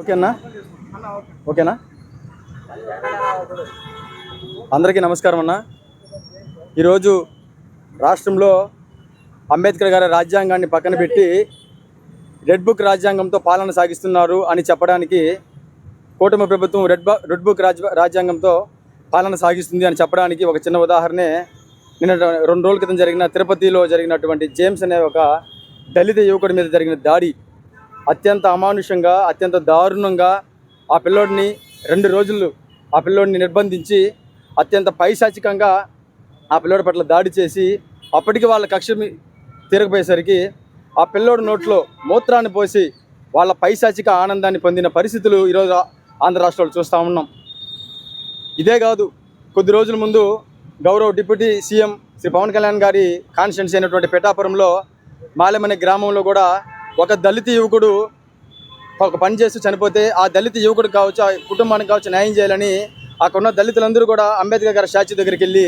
ఓకేనా? ఓకేనా? అందరికీ నమస్కారం అన్న. ఈరోజు రాష్ట్రంలో అంబేద్కర్ గారి రాజ్యాంగాన్ని పక్కన పెట్టి రెడ్ బుక్ రాజ్యాంగంతో పాలన సాగిస్తున్నారు అని చెప్పడానికి కూటమి ప్రభుత్వం రెడ్ రెడ్ బుక్ రాజ్ రాజ్యాంగంతో పాలన సాగిస్తుంది అని చెప్పడానికి ఒక చిన్న ఉదాహరణే. నిన్న రెండు రోజుల క్రితం జరిగిన తిరుపతిలో జరిగినటువంటి జేమ్స్ అనే ఒక దళిత యువకుడి మీద జరిగిన దాడి. అత్యంత అమానుషంగా అత్యంత దారుణంగా ఆ పిల్లోడిని రెండు రోజులు ఆ పిల్లోడిని నిర్బంధించి అత్యంత పైశాచికంగా ఆ పిల్లోడి పట్ల దాడి చేసి అప్పటికి వాళ్ళ కక్ష తీరకపోయేసరికి ఆ పిల్లోడి నోట్లో మూత్రాన్ని పోసి వాళ్ళ పైశాచిక ఆనందాన్ని పొందిన పరిస్థితులు ఈరోజు ఆంధ్ర రాష్ట్రాలు చూస్తూ ఉన్నాం. ఇదే కాదు కొద్ది రోజుల ముందు గౌరవ్ డిప్యూటీ సీఎం శ్రీ పవన్ కళ్యాణ్ గారి కాన్స్టిట్యున్సీ అయినటువంటి పిఠాపురంలో మాలెమనే గ్రామంలో కూడా ఒక దళిత యువకుడు ఒక పని చేస్తూ చనిపోతే ఆ దళిత యువకుడు కావచ్చు ఆ కుటుంబానికి కావచ్చు న్యాయం చేయాలని అక్కడున్న దళితులందరూ కూడా అంబేద్కర్ గారి స్టాచ్యూ దగ్గరికి వెళ్ళి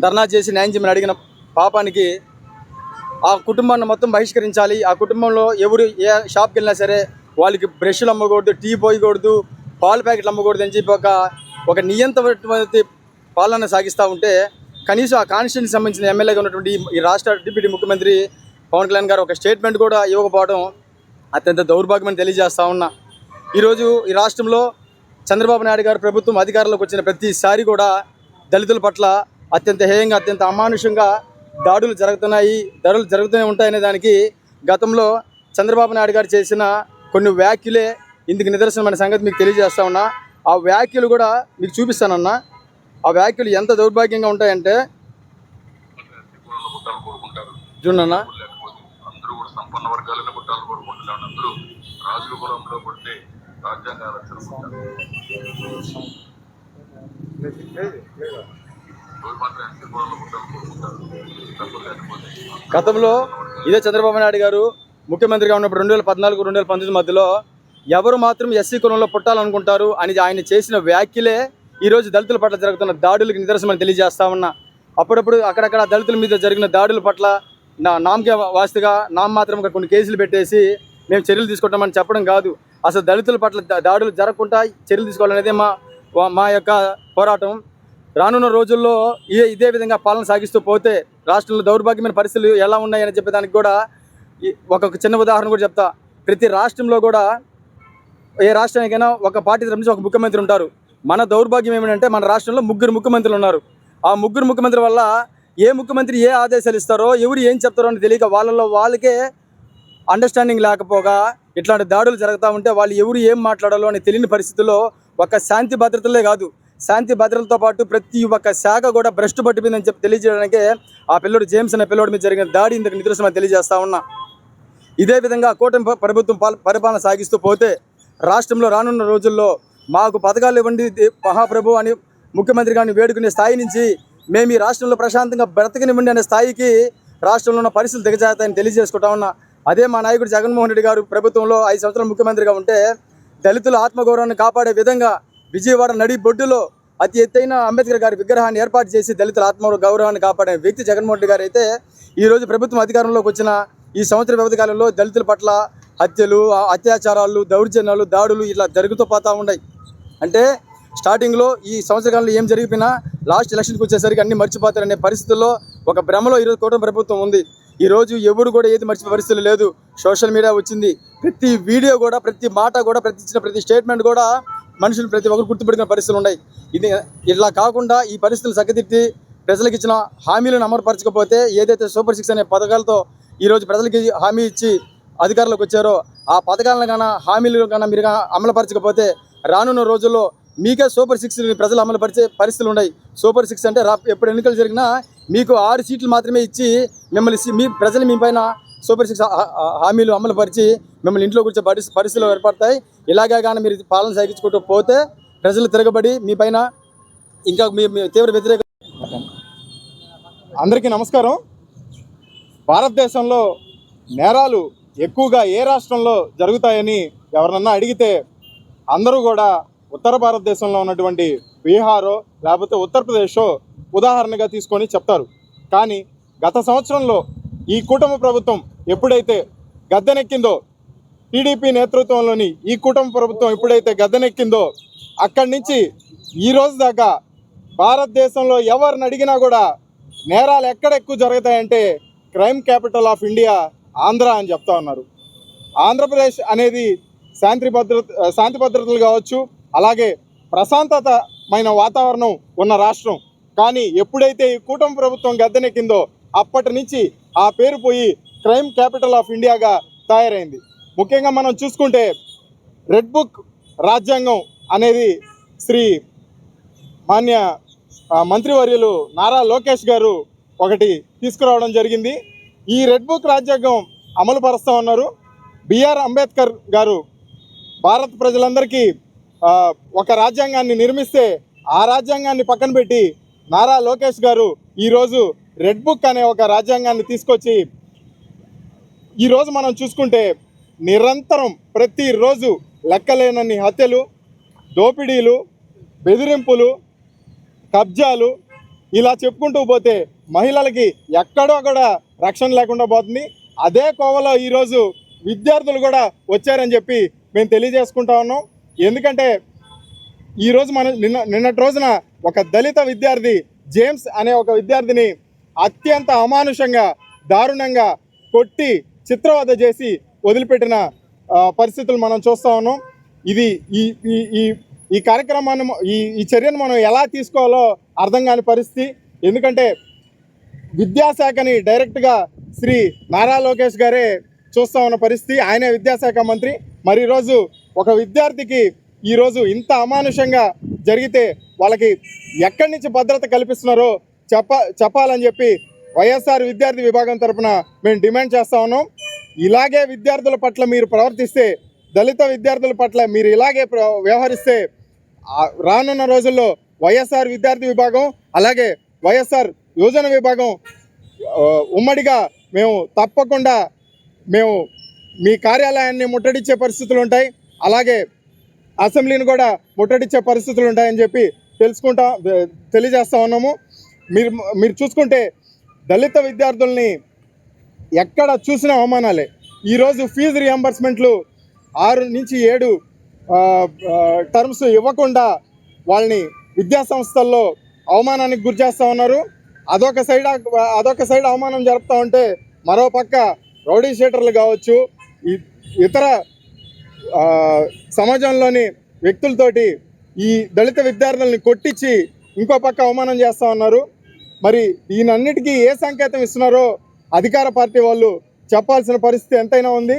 ధర్నా చేసి న్యాయం చేయమని అడిగిన పాపానికి ఆ కుటుంబాన్ని మొత్తం బహిష్కరించాలి. ఆ కుటుంబంలో ఎవరు ఏ షాప్కి వెళ్ళినా సరే వాళ్ళకి బ్రష్లు అమ్మకూడదు టీ పోయకూడదు పాల ప్యాకెట్లు అమ్మకూడదు అని చెప్పి ఒక ఒక నియంత్రణ పాలన సాగిస్తూ ఉంటే కనీసం ఆ కాన్స్టిట్యూన్సీకి సంబంధించిన ఎమ్మెల్యేగా ఉన్నటువంటి ఈ- ఈ రాష్ట్ర డిప్యూటీ ముఖ్యమంత్రి పవన్ కళ్యాణ్ గారు ఒక స్టేట్మెంట్ కూడా ఇవ్వకపోవడం అత్యంత దౌర్భాగ్యమని తెలియజేస్తా ఉన్నా. ఈరోజు ఈ రాష్ట్రంలో చంద్రబాబు నాయుడు గారు ప్రభుత్వం అధికారంలోకి వచ్చిన ప్రతిసారి కూడా దళితుల పట్ల అత్యంత హేయంగా అత్యంత అమానుషంగా దాడులు జరుగుతున్నాయి దాడులు జరుగుతూనే ఉంటాయనే దానికి గతంలో చంద్రబాబు నాయుడు గారు చేసిన కొన్ని వ్యాఖ్యలే ఇందుకు నిదర్శనమైన సంగతి మీకు తెలియజేస్తా ఉన్నా. ఆ వ్యాఖ్యలు కూడా మీకు చూపిస్తానన్నా. ఆ వ్యాఖ్యలు ఎంత దౌర్భాగ్యంగా ఉంటాయంటే చూడన్నా పుట్టాలు వర్గాలను చూడన్నా లేకపోతే అందరూ రాజుల కులంలో పుట్టే రాజ్యాంగ రక్షణ గతంలో ఇదే చంద్రబాబు నాయుడు గారు ముఖ్యమంత్రిగా ఉన్నప్పుడు రెండు వేల పద్నాలుగు రెండు వేల పంతొమ్మిది మధ్యలో ఎవరు మాత్రం ఎస్సీ కులంలో పుట్టాలనుకుంటారు అని ఆయన చేసిన వ్యాఖ్యలే ఈరోజు దళితుల పట్ల జరుగుతున్న దాడులకు నిదర్శనమని తెలియజేస్తా ఉన్నా. అప్పుడప్పుడు అక్కడక్కడ దళితుల మీద జరిగిన దాడుల పట్ల నా నామకే వాస్తుగా నామ మాత్రం కొన్ని కేసులు పెట్టేసి మేము చర్యలు తీసుకుంటామని చెప్పడం కాదు. అసలు దళితుల పట్ల దాడులు జరగకుండా చర్యలు తీసుకోవాలనేదే మా మా యొక్క పోరాటం. రానున్న రోజుల్లో ఇదే ఇదే విధంగా పాలన సాగిస్తూ పోతే రాష్ట్రంలో దౌర్భాగ్యమైన పరిస్థితులు ఎలా ఉన్నాయని చెప్పేదానికి కూడా ఒక చిన్న ఉదాహరణ కూడా చెప్తా. ప్రతి రాష్ట్రంలో కూడా ఏ రాష్ట్రానికైనా ఒక పార్టీ తరపు నుంచి ఒక ముఖ్యమంత్రి ఉంటారు. మన దౌర్భాగ్యం ఏమిటంటే మన రాష్ట్రంలో ముగ్గురు ముఖ్యమంత్రులు ఉన్నారు. ఆ ముగ్గురు ముఖ్యమంత్రి వల్ల ఏ ముఖ్యమంత్రి ఏ ఆదేశాలు ఇస్తారో ఎవరు ఏం చెప్తారో అని తెలియక వాళ్ళలో వాళ్ళకే అండర్స్టాండింగ్ లేకపోగా ఇట్లాంటి దాడులు జరుగుతూ ఉంటే వాళ్ళు ఎవరు ఏం మాట్లాడాలో అని తెలియని పరిస్థితుల్లో ఒక శాంతి భద్రతలే కాదు. శాంతి భద్రతలతో పాటు ప్రతి ఒక్క శాఖ కూడా భ్రష్టు పట్టిపోయిందని చెప్పి తెలియజేయడానికే ఆ పిల్లోడు జేమ్స్ అనే పిల్లడి మీద జరిగిన దాడి ఇందుకు నిదర్శనం తెలియజేస్తా ఉన్నా. ఇదే విధంగా కూటమి ప్రభుత్వం పరిపాలన సాగిస్తూ పోతే రాష్ట్రంలో రానున్న రోజుల్లో మాకు పథకాలు ఇవ్వండి మహాప్రభు అని ముఖ్యమంత్రి గారిని వేడుకునే స్థాయి నుంచి మేము ఈ రాష్ట్రంలో ప్రశాంతంగా బ్రతకనివ్వండి అనే స్థాయికి రాష్ట్రంలో ఉన్న పరిస్థితులు దిగజాతాయని తెలియజేసుకుంటా ఉన్నా. అదే మా నాయకుడు జగన్మోహన్ రెడ్డి గారు ప్రభుత్వంలో ఐదు సంవత్సరాలు ముఖ్యమంత్రిగా ఉంటే దళితుల ఆత్మగౌరవాన్ని కాపాడే విధంగా విజయవాడ నడి బొడ్డులో అతి ఎత్తైన అంబేద్కర్ గారి విగ్రహాన్ని ఏర్పాటు చేసి దళితుల ఆత్మ గౌరవాన్ని కాపాడే వ్యక్తి జగన్మోహన్ రెడ్డి గారు అయితే ఈరోజు ప్రభుత్వం అధికారంలోకి వచ్చిన ఈ సంవత్సర వ్యవధి కాలంలో దళితుల పట్ల హత్యలు అత్యాచారాలు దౌర్జన్యాలు దాడులు ఇట్లా జరుగుతూ పోతా ఉన్నాయి. అంటే స్టార్టింగ్లో ఈ సంవత్సర కాలంలో ఏం జరిగిపోయినా లాస్ట్ ఎలక్షన్కి వచ్చేసరికి అన్ని మర్చిపోతారనే పరిస్థితుల్లో ఒక భ్రమలో ఈరోజు కూటమి ప్రభుత్వం ఉంది. ఈరోజు ఎవరు కూడా ఏది మర్చిపోయే పరిస్థితులు లేదు. సోషల్ మీడియా వచ్చింది. ప్రతి వీడియో కూడా ప్రతి మాట కూడా ప్రతి ఇచ్చిన ప్రతి స్టేట్మెంట్ కూడా మనుషులు ప్రతి ఒక్కరు గుర్తుపెట్టుకునే పరిస్థితులు ఉన్నాయి. ఇది ఇలా కాకుండా ఈ పరిస్థితులు చక్కదిద్ది ప్రజలకు ఇచ్చిన హామీలను అమలుపరచకపోతే ఏదైతే సూపర్ సిక్స్ అనే పథకాలతో ఈరోజు ప్రజలకి హామీ ఇచ్చి అధికారులకు వచ్చారో ఆ పథకాలను కన్నా హామీలు కన్నా మీరు అమలుపరచకపోతే రానున్న రోజుల్లో మీకే సూపర్ సిక్స్ ప్రజలు అమలుపరిచే పరిస్థితులు ఉన్నాయి. సూపర్ సిక్స్ అంటే రా ఎప్పుడు ఎన్నికలు జరిగినా మీకు ఆరు సీట్లు మాత్రమే ఇచ్చి మిమ్మల్ని మీ ప్రజలు మీ పైన సూపర్ సిక్స్ హామీలు అమలు హామీలు అమలుపరిచి మిమ్మల్ని ఇంట్లో కూర్చో పరిస్థితి పరిస్థితులు ఏర్పడతాయి. ఇలాగే కానీ మీరు పాలన సాగించుకుంటూ పోతే ప్రజలు తిరగబడి మీ పైన ఇంకా మీ మీ తీవ్ర వ్యతిరేక అందరికీ నమస్కారం. భారతదేశంలో నేరాలు ఎక్కువగా ఏ రాష్ట్రంలో జరుగుతాయని ఎవరన్నా అడిగితే అందరూ కూడా ఉత్తర భారతదేశంలో ఉన్నటువంటి బీహారో లేకపోతే ఉత్తరప్రదేశో ఉదాహరణగా తీసుకొని చెప్తారు. కానీ గత సంవత్సరంలో ఈ కూటమి ప్రభుత్వం ఎప్పుడైతే గద్దెనెక్కిందో టీడీపీ నేతృత్వంలోని ఈ కూటమి ప్రభుత్వం ఎప్పుడైతే గద్దెనెక్కిందో అక్కడి నుంచి ఈరోజు దాకా భారతదేశంలో ఎవరిని అడిగినా కూడా నేరాలు ఎక్కడ ఎక్కువ జరుగుతాయంటే crime capital of India Andhra అని చెప్తా ఉన్నారు. ఆంధ్రప్రదేశ్ అనేది శాంతి భద్రత శాంతి భద్రతలు కావచ్చు అలాగే ప్రశాంతతమైన వాతావరణం ఉన్న రాష్ట్రం. కానీ ఎప్పుడైతే ఈ కూటమి ప్రభుత్వం గద్దెనెక్కిందో అప్పటి నుంచి ఆ పేరు పోయి క్రైమ్ క్యాపిటల్ ఆఫ్ ఇండియాగా తయారైంది. ముఖ్యంగా మనం చూసుకుంటే రెడ్ బుక్ రాజ్యాంగం అనేది శ్రీ మాన్య మంత్రివర్యులు నారా లోకేష్ గారు ఒకటి తీసుకురావడం జరిగింది. ఈ రెడ్ బుక్ రాజ్యాంగం అమలు పరుస్తూ ఉన్నారు బిఆర్ అంబేద్కర్ గారు భారత ప్రజలందరికీ ఒక రాజ్యాంగాన్ని నిర్మిస్తే ఆ రాజ్యాంగాన్ని పక్కన పెట్టి నారా లోకేష్ గారు ఈరోజు రెడ్ బుక్ అనే ఒక రాజ్యాంగాన్ని తీసుకొచ్చి ఈరోజు మనం చూసుకుంటే నిరంతరం ప్రతిరోజు లెక్కలేనన్ని హత్యలు దోపిడీలు బెదిరింపులు కబ్జాలు ఇలా చెప్పుకుంటూ పోతే మహిళలకి ఎక్కడో కూడా రక్షణ లేకుండా పోతుంది. అదే కోవలో ఈరోజు విద్యార్థులు కూడా వచ్చారని చెప్పి మేము తెలియజేసుకుంటా ఉన్నాం. ఎందుకంటే ఈరోజు మన నిన్న నిన్నటి రోజున ఒక దళిత విద్యార్థి జేమ్స్ అనే ఒక విద్యార్థిని అత్యంత అమానుషంగా దారుణంగా కొట్టి చిత్రవద చేసి వదిలిపెట్టిన పరిస్థితులు మనం చూస్తూ ఉన్నాం. ఇది ఈ ఈ ఈ ఈ కార్యక్రమాన్ని ఈ ఈ చర్యను మనం ఎలా తీసుకోవాలో అర్థం కాని పరిస్థితి. ఎందుకంటే విద్యాశాఖని డైరెక్ట్గా శ్రీ నారా లోకేష్ గారే చూస్తా ఉన్న పరిస్థితి. ఆయనే విద్యాశాఖ మంత్రి. మరి ఈరోజు ఒక విద్యార్థికి ఈరోజు ఇంత అమానుషంగా జరిగితే వాళ్ళకి ఎక్కడి నుంచి భద్రత కల్పిస్తున్నారో చెప్ప చెప్పాలని చెప్పి వైఎస్ఆర్ విద్యార్థి విభాగం తరపున మేము డిమాండ్ చేస్తా ఉన్నాం. ఇలాగే విద్యార్థుల పట్ల మీరు ప్రవర్తిస్తే దళిత విద్యార్థుల పట్ల మీరు ఇలాగే వ్యవహరిస్తే రానున్న రోజుల్లో వైఎస్ఆర్ విద్యార్థి విభాగం అలాగే వైఎస్ఆర్ యువజన విభాగం ఉమ్మడిగా మేము తప్పకుండా మేము మీ కార్యాలయాన్ని ముట్టడించే పరిస్థితులు ఉంటాయి. అలాగే అసెంబ్లీని కూడా ముట్టడిచ్చే పరిస్థితులు ఉంటాయని చెప్పి తెలుసుకుంటా తెలియజేస్తా ఉన్నాము. మీరు మీరు చూసుకుంటే దళిత విద్యార్థుల్ని ఎక్కడ చూసిన అవమానాలే. ఈరోజు ఫీజు రియంబర్స్మెంట్లు ఆరు నుంచి ఏడు టర్మ్స్ ఇవ్వకుండా వాళ్ళని విద్యాసంస్థల్లో అవమానానికి గురి చేస్తూ ఉన్నారు. అదొక సైడ్ అదొక సైడ్ అవమానం జరుపుతూ ఉంటే మరో పక్క రౌడీ షీటర్లు కావచ్చు ఇతర సమాజంలోని వ్యక్తులతోటి ఈ దళిత విద్యార్థుల్ని కొట్టించి ఇంకో పక్క అవమానం చేస్తూ ఉన్నారు. మరి ఈయనన్నిటికీ ఏ సంకేతం ఇస్తున్నారో అధికార పార్టీ వాళ్ళు చెప్పాల్సిన పరిస్థితి ఎంతైనా ఉంది.